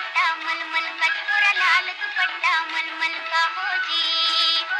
पट्टा मलमल का छोरा लाल दुपट्टा मलमल का हो जी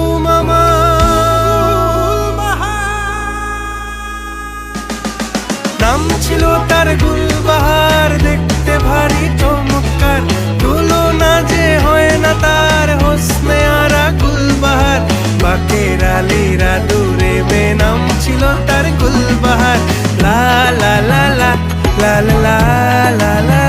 নাম ছিল তার গুলবাহার, দেখতে ভারী চমৎকার। তুলনা যে হয় না তার, হোসনে আর গুলবাহার। বাকের আলীরা দূরে বে নাম ছিল তার গুলবাহার। লা লা লা লা লা লা লা লা।